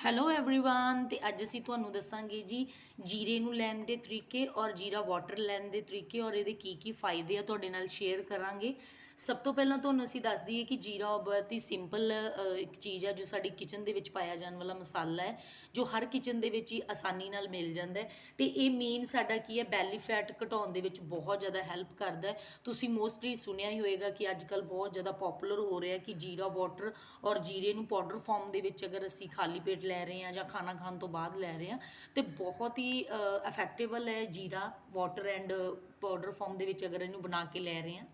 Hello everyone ਤੇ ਅੱਜ ਅਸੀਂ ਤੁਹਾਨੂੰ ਦੱਸਾਂਗੇ ਜੀ ਜੀਰੇ ਨੂੰ ਲੈਣ ਦੇ ਤਰੀਕੇ ਔਰ ਜੀਰਾ ਵਾਟਰ ਲੈਣ ਦੇ ਤਰੀਕੇ ਔਰ ਇਹਦੇ ਕੀ ਕੀ ਫਾਇਦੇ ਆ ਤੁਹਾਡੇ ਨਾਲ ਸ਼ੇਅਰ ਕਰਾਂਗੇ ਸਭ ਤੋਂ ਪਹਿਲਾਂ ਤੁਹਾਨੂੰ ਅਸੀਂ ਦੱਸ ਦਈਏ ਕਿ ਜੀਰਾ ਬਹੁਤ ਹੀ ਸਿੰਪਲ ਇੱਕ ਚੀਜ਼ ਹੈ ਜੋ ਸਾਡੀ ਕਿਚਨ ਦੇ ਵਿੱਚ ਪਾਇਆ ਜਾਣ ਵਾਲਾ ਮਸਾਲਾ ਹੈ, ਜੋ ਹਰ ਕਿਚਨ ਦੇ ਵਿੱਚ ਹੀ ਆਸਾਨੀ ਨਾਲ ਮਿਲ ਜਾਂਦਾ ਹੈ। ਤੇ ਇਹ ਮੇਨ ਸਾਡਾ ਕੀ ਹੈ ਬੈਲੀ ਫੈਟ ਘਟਾਉਣ ਦੇ ਵਿੱਚ ਬਹੁਤ ਜ਼ਿਆਦਾ ਹੈਲਪ ਕਰਦਾ ਹੈ। ਤੁਸੀਂ ਮੋਸਟਲੀ ਸੁਣਿਆ ਹੀ ਹੋਵੇਗਾ ਕਿ ਅੱਜ ਕੱਲ ਬਹੁਤ ਜ਼ਿਆਦਾ ਪਪੂਲਰ ਹੋ ਰਿਹਾ ਕਿ ਜੀਰਾ ਵਾਟਰ ਔਰ ਜੀਰੇ ਨੂੰ ਪਾਊਡਰ ਫਾਰਮ ਦੇ ਵਿੱਚ ਅਗਰ ਅਸੀਂ ਖਾਲੀ ਪੇਟ ਲੈ ਰਹੇ ਹਾਂ ਜਾਂ ਖਾਣਾ ਖਾਣ ਤੋਂ ਬਾਅਦ ਲੈ ਰਹੇ ਹਾਂ, ਤੇ ਬਹੁਤ ਹੀ ਇਫੈਕਟੇਬਲ ਹੈ ਜੀਰਾ ਵਾਟਰ ਐਂਡ ਪਾਊਡਰ ਫਾਰਮ ਦੇ ਵਿੱਚ ਅਗਰ ਇਹਨੂੰ ਬਣਾ ਕੇ ਲੈ ਰਹੇ ਹਾਂ।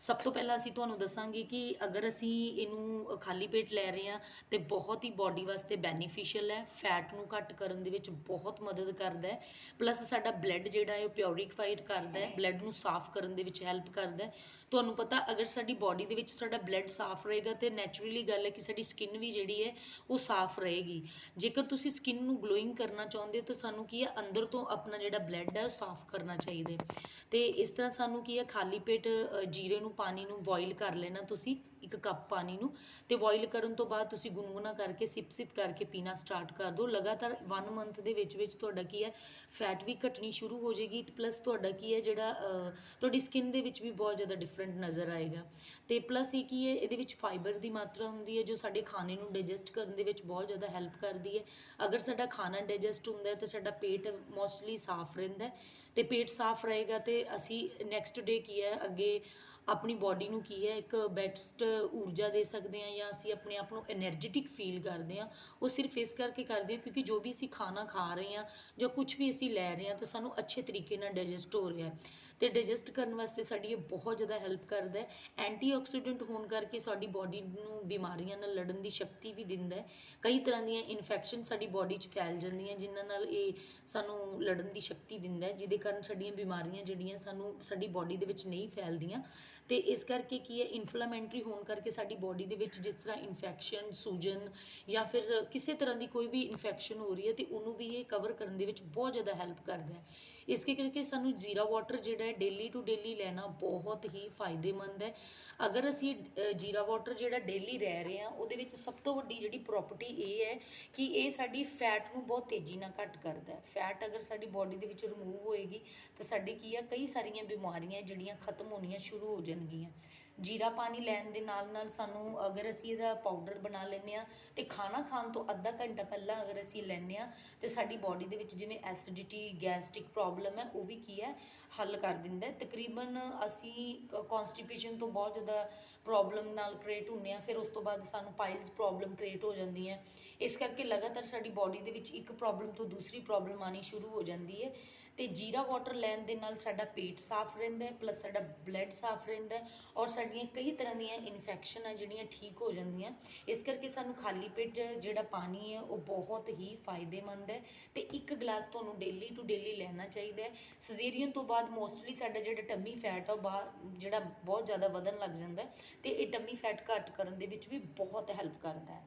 ਸਭ ਤੋਂ ਪਹਿਲਾਂ ਅਸੀਂ ਤੁਹਾਨੂੰ ਦੱਸਾਂਗੇ ਕਿ ਅਗਰ ਅਸੀਂ ਇਹਨੂੰ ਖਾਲੀ ਪੇਟ ਲੈ ਰਹੇ ਹਾਂ, ਤੇ ਬਹੁਤ ਹੀ ਬਾਡੀ ਵਾਸਤੇ ਬੈਨੀਫੀਸ਼ੀਅਲ ਹੈ ਫੈਟ ਨੂੰ ਘੱਟ ਕਰਨ ਦੇ ਵਿੱਚ ਬਹੁਤ ਮਦਦ ਕਰਦਾ ਹੈ ਪਲੱਸ ਸਾਡਾ ਬਲੱਡ ਜਿਹੜਾ ਹੈ ਉਹ ਪਿਉਰੀਫਾਈਡ ਕਰਦਾ ਹੈ ਬਲੱਡ ਨੂੰ ਸਾਫ਼ ਕਰਨ ਦੇ ਵਿੱਚ ਹੈਲਪ ਕਰਦਾ ਹੈ। ਤੁਹਾਨੂੰ ਪਤਾ, ਅਗਰ ਸਾਡੀ ਬਾਡੀ ਦੇ ਵਿੱਚ ਸਾਡਾ ਬਲੱਡ ਸਾਫ਼ ਰਹੇਗਾ, ਤੇ ਨੈਚੁਰਲੀ ਗੱਲ ਹੈ ਕਿ ਸਾਡੀ ਸਕਿਨ ਵੀ ਜਿਹੜੀ ਹੈ ਉਹ ਸਾਫ਼ ਰਹੇਗੀ। ਜੇਕਰ ਤੁਸੀਂ ਸਕਿਨ ਨੂੰ ਗਲੋਇੰਗ ਕਰਨਾ ਚਾਹੁੰਦੇ ਹੋ, ਤਾਂ ਸਾਨੂੰ ਕੀ ਹੈ, ਅੰਦਰ ਤੋਂ ਆਪਣਾ ਜਿਹੜਾ ਬਲੱਡ ਹੈ ਉਹ ਸਾਫ਼ ਕਰਨਾ ਚਾਹੀਦਾ ਹੈ। ਤੇ ਇਸ ਤਰ੍ਹਾਂ ਸਾਨੂੰ ਕੀ ਹੈ, ਖਾਲੀ ਪੇਟ ਜੀਰੇ ਨੂੰ ਪਾਣੀ ਨੂੰ ਬੋਇਲ ਕਰ ਲੈਣਾ ਤੁਸੀਂ। ਇੱਕ ਕੱਪ ਪਾਣੀ ਨੂੰ ਤੇ ਬੋਇਲ ਕਰਨ ਤੋਂ ਬਾਅਦ ਤੁਸੀਂ ਗੁਨਗੁਨਾ ਕਰਕੇ ਸਿਪ ਸਿਪ ਕਰਕੇ ਪੀਣਾ ਸਟਾਰਟ ਕਰ ਦਿਓ। ਲਗਾਤਾਰ 1 ਮੰਥ ਦੇ ਵਿੱਚ ਵਿੱਚ ਤੁਹਾਡਾ ਕੀ ਹੈ ਫੈਟ ਵੀ ਘਟਣੀ ਸ਼ੁਰੂ ਹੋ ਜਾਏਗੀ ਪਲੱਸ ਤੁਹਾਡਾ ਕੀ ਹੈ ਜਿਹੜਾ ਤੁਹਾਡੀ ਸਕਿਨ ਦੇ ਵਿੱਚ ਵੀ ਬਹੁਤ ਜ਼ਿਆਦਾ ਡਿਫਰੈਂਟ ਨਜ਼ਰ ਆਏਗਾ। ਤੇ ਪਲੱਸ ਇਹ ਕੀ ਹੈ, ਇਹਦੇ ਵਿੱਚ ਫਾਈਬਰ ਦੀ ਮਾਤਰਾ ਹੁੰਦੀ ਹੈ ਜੋ ਸਾਡੇ ਖਾਣੇ ਨੂੰ ਡਾਈਜੈਸਟ ਕਰਨ ਦੇ ਵਿੱਚ ਬਹੁਤ ਜ਼ਿਆਦਾ ਹੈਲਪ ਕਰਦੀ ਹੈ। ਅਗਰ ਸਾਡਾ ਖਾਣਾ ਡਾਈਜੈਸਟ ਹੁੰਦਾ ਹੈ ਤਾਂ ਸਾਡਾ ਪੇਟ ਮੋਸਟਲੀ ਸਾਫ਼ ਰਹਿੰਦਾ ਹੈ। ਤੇ ਪੇਟ ਸਾਫ਼ ਰਹੇਗਾ ਤੇ ਅਸੀਂ ਨੈਕਸਟ ਡੇ ਕੀ ਹੈ, ਅੱਗੇ ਆਪਣੀ ਬਾਡੀ ਨੂੰ ਕੀ ਹੈ, ਇੱਕ ਬੈਸਟ ਊਰਜਾ ਦੇ ਸਕਦੇ ਹਾਂ ਜਾਂ ਅਸੀਂ ਆਪਣੇ ਆਪ ਨੂੰ એનર્ਜੈਟਿਕ ਫੀਲ ਕਰਦੇ ਹਾਂ, ਉਹ ਸਿਰਫ ਇਸ ਕਰਕੇ ਕਰਦੇ ਹਾਂ ਕਿਉਂਕਿ ਜੋ ਵੀ ਅਸੀਂ ਖਾਣਾ ਖਾ ਰਹੇ ਹਾਂ ਜਾਂ ਕੁਝ ਵੀ ਅਸੀਂ ਲੈ ਰਹੇ ਹਾਂ ਤਾਂ ਸਾਨੂੰ ਅੱਛੇ ਤਰੀਕੇ ਨਾਲ ਡਾਈਜੈਸਟ ਹੋ ਰਿਹਾ ਤੇ ਡਾਈਜੈਸਟ ਕਰਨ ਵਾਸਤੇ ਸਾਡੀ ਇਹ ਬਹੁਤ ਜ਼ਿਆਦਾ ਹੈਲਪ ਕਰਦਾ ਹੈ। ਐਂਟੀਆਕਸੀਡੈਂਟ ਹੋਣ ਕਰਕੇ ਸਾਡੀ ਬਾਡੀ ਨੂੰ ਬਿਮਾਰੀਆਂ ਨਾਲ ਲੜਨ ਦੀ ਸ਼ਕਤੀ ਵੀ ਦਿੰਦਾ ਹੈ। ਕਈ ਤਰ੍ਹਾਂ ਦੀਆਂ ਇਨਫੈਕਸ਼ਨ ਸਾਡੀ ਬਾਡੀ 'ਚ ਫੈਲ ਜਾਂਦੀਆਂ, ਜਿਨ੍ਹਾਂ ਨਾਲ ਇਹ ਸਾਨੂੰ ਲੜਨ ਦੀ ਸ਼ਕਤੀ ਦਿੰਦਾ ਹੈ, ਜਿਹਦੇ ਕਾਰਨ ਸਾਡੀਆਂ ਬਿਮਾਰੀਆਂ ਜਿਹੜੀਆਂ ਸਾਨੂੰ ਸਾਡੀ ਬਾਡੀ ਦੇ ਵਿੱਚ ਨਹੀਂ ਫੈਲਦੀਆਂ। ਤੇ ਇਸ ਕਰਕੇ ਕੀ ਹੈ ਇਨਫਲਾਮੈਂਟਰੀ ਹੋਣ ਕਰਕੇ ਸਾਡੀ ਬਾਡੀ ਦੇ ਵਿੱਚ ਜਿਸ ਤਰ੍ਹਾਂ ਇਨਫੈਕਸ਼ਨ ਸੂਜਨ ਜਾਂ ਫਿਰ ਕਿਸੇ ਤਰ੍ਹਾਂ ਦੀ ਕੋਈ ਵੀ ਇਨਫੈਕਸ਼ਨ ਹੋ ਰਹੀ ਹੈ, ਤੇ ਉਹਨੂੰ ਵੀ ਇਹ ਕਵਰ ਕਰਨ ਦੇ ਵਿੱਚ ਬਹੁਤ ਜ਼ਿਆਦਾ ਹੈਲਪ ਕਰਦਾ ਹੈ। ਇਸ ਕਰਕੇ ਸਾਨੂੰ ਜ਼ੀਰਾ ਵਾਟਰ ਜਿਹੜਾ ਹੈ ਡੇਲੀ ਟੂ ਡੇਲੀ ਲੈਣਾ ਬਹੁਤ ਹੀ ਫਾਇਦੇਮੰਦ ਹੈ। ਅਗਰ ਅਸੀਂ ਜੀਰਾ ਵਾਟਰ ਜਿਹੜਾ ਡੇਲੀ ਰਹਿ ਰਹੇ ਹਾਂ, ਉਹਦੇ ਵਿੱਚ ਸਭ ਤੋਂ ਵੱਡੀ ਜਿਹੜੀ ਪ੍ਰੋਪਰਟੀ ਇਹ ਹੈ ਕਿ ਇਹ ਸਾਡੀ ਫੈਟ ਨੂੰ ਬਹੁਤ ਤੇਜ਼ੀ ਨਾਲ ਘੱਟ ਕਰਦਾ ਹੈ। ਫੈਟ ਅਗਰ ਸਾਡੀ ਬਾਡੀ ਦੇ ਵਿੱਚ ਰਿਮੂਵ ਹੋਏਗੀ, ਤਾਂ ਸਾਡੀ ਕੀ ਆ, ਕਈ ਸਾਰੀਆਂ ਬਿਮਾਰੀਆਂ ਜਿਹੜੀਆਂ ਖਤਮ ਹੋਣੀਆਂ ਸ਼ੁਰੂ ਹੋ ਜਾਣਗੀਆਂ। ਜੀਰਾ ਪਾਣੀ ਲੈਣ ਦੇ ਨਾਲ ਨਾਲ ਸਾਨੂੰ ਅਗਰ ਅਸੀਂ ਇਹਦਾ ਪਾਊਡਰ ਬਣਾ ਲੈਂਦੇ ਆ ਤੇ ਖਾਣਾ ਖਾਣ ਤੋਂ ਅੱਧਾ ਘੰਟਾ ਪਹਿਲਾਂ ਅਗਰ ਅਸੀਂ ਲੈਂਦੇ ਆ ਤੇ ਸਾਡੀ ਬਾਡੀ ਦੇ ਵਿੱਚ ਜਿਵੇਂ ਐਸਿਡਿਟੀ ਗੈਸਟ੍ਰਿਕ ਪ੍ਰੋਬਲਮ ਹੈ, ਉਹ ਵੀ ਕੀ ਹੈ, ਹੱਲ ਕਰ ਦਿੰਦਾ ਤਕਰੀਬਨ ਅਸੀਂ ਕਨਸਟੀਪੇਸ਼ਨ ਤੋਂ ਬਹੁਤ ਜ਼ਿਆਦਾ ਪ੍ਰੋਬਲਮ ਨਾਲ ਕ੍ਰੀਏਟ ਹੁੰਨੇ ਆ ਫਿਰ ਉਸ ਤੋਂ ਬਾਅਦ ਸਾਨੂੰ ਪਾਈਲਸ ਪ੍ਰੋਬਲਮ ਕ੍ਰੀਏਟ ਹੋ ਜਾਂਦੀ ਹੈ। ਇਸ ਕਰਕੇ ਲਗਾਤਾਰ ਸਾਡੀ ਬਾਡੀ ਦੇ ਵਿੱਚ ਇੱਕ ਪ੍ਰੋਬਲਮ ਤੋਂ ਦੂਸਰੀ ਪ੍ਰੋਬਲਮ ਆਣੀ ਸ਼ੁਰੂ ਹੋ ਜਾਂਦੀ ਹੈ। ਤੇ ਜੀਰਾ ਵਾਟਰ ਲੈਣ ਦੇ ਨਾਲ ਸਾਡਾ ਪੇਟ ਸਾਫ਼ ਰਹਿੰਦਾ ਹੈ ਪਲੱਸ ਸਾਡਾ ਬਲੱਡ ਸਾਫ਼ ਰਹਿੰਦਾ ਹੈ ਔਰ ਸਾਡੀਆਂ ਕਈ ਤਰ੍ਹਾਂ ਦੀਆਂ ਇਨਫੈਕਸ਼ਨ ਆ ਜਿਹੜੀਆਂ ਠੀਕ ਹੋ ਜਾਂਦੀਆਂ। ਇਸ ਕਰਕੇ ਸਾਨੂੰ ਖਾਲੀ ਪੇਟ ਜਿਹੜਾ ਪਾਣੀ ਹੈ, ਉਹ ਬਹੁਤ ਹੀ ਫਾਇਦੇਮੰਦ ਹੈ ਤੇ ਇੱਕ ਗਲਾਸ ਤੁਹਾਨੂੰ ਡੇਲੀ ਟੂ ਡੇਲੀ ਲੈਣਾ ਚਾਹੀਦਾ ਹੈ। ਸਜ਼ੇਰੀਅਨ ਤੋਂ ਬਾਅਦ ਮੋਸਟਲੀ ਸਾਡਾ ਜਿਹੜਾ ਟੰਮੀ ਫੈਟ ਆ, ਉਹ ਬਾਹਰ ਜਿਹੜਾ ਬਹੁਤ ਜ਼ਿਆਦਾ ਵਧਣ ਲੱਗ ਜਾਂਦਾ ਹੈ ਤੇ ਇਹ ਟੰਮੀ ਫੈਟ ਘੱਟ ਕਰਨ ਦੇ ਵਿੱਚ ਵੀ ਬਹੁਤ ਹੈਲਪ ਕਰਦਾ ਹੈ।